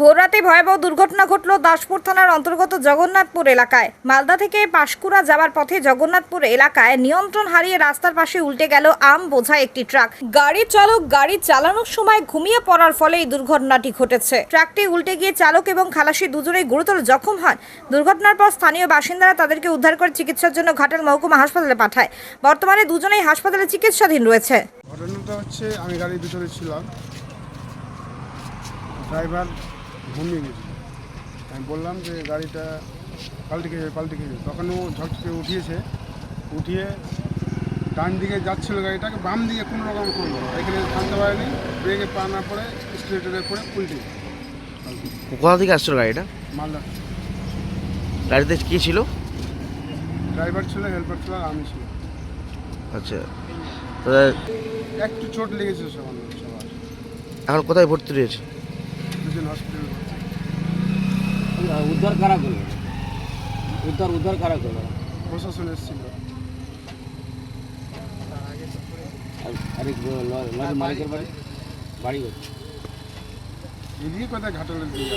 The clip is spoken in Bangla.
ভোররাতে ভয়াবহ দুর্ঘটনা ঘটল দাসপুর থানার অন্তর্গত জগন্নাথপুর এলাকায়। মালদা থেকে পাঁশকুড়া যাওয়ার পথে জগন্নাথপুর এলাকায় নিয়ন্ত্রণ হারিয়ে রাস্তার পাশে উল্টে গেল আম বোঝা একটি ট্রাক। গাড়ির চালক গাড়ি চালানোর সময় ঘুমিয়ে পড়ার ফলে এই দুর্ঘটনাটি ঘটেছে। ট্রাকটি উল্টে গিয়ে চালক এবং খালাসি দুজনেই গুরুতর জখম হন। দুর্ঘটনার পর স্থানীয় বাসিন্দারা তাদেরকে উদ্ধার করে চিকিৎসার জন্য ঘাটাল মহকুমা হাসপাতালে পাঠায়। বর্তমানে দুজনেই হাসপাতালে চিকিৎসাধীন রয়েছে। ঘটনাটা হচ্ছে, আমি গাড়ির ভিতরে ছিলাম। ড্রাইভার ঘুমিয়ে গেছিল আমি বললাম যে গাড়িটা পাল্টে খেয়ে পাল্টে খেয়ে তখন ও ঝটকে উঠিয়েছে। উঠিয়ে ডান দিকে যাচ্ছিল গাড়িটাকে বাম দিকে কোনো রকম করল এখানে থামতে পারেনি ব্রেকে পা না পড়ে স্ট্রেটারে পড়ে উল্টে কোথা থেকে আসছিল গাড়িটা? মালদা। গাড়িতে কি ছিল? ড্রাইভার ছিল হেল্পার ছিল আর আমি ছিল আচ্ছা। একটু চোট লেগেছে সবার। এখন কোথায় ভর্তি রয়েছে? দুজন হসপিটাল উদ্ধার কারা করল? উদ্ধার উদ্ধার কারা করল? প্রশাসন এসেছিল। আর আরেক লরি মালিকের বাড়ি? বাড়ি এদিকে কোথায় ঘাটালের দিকে?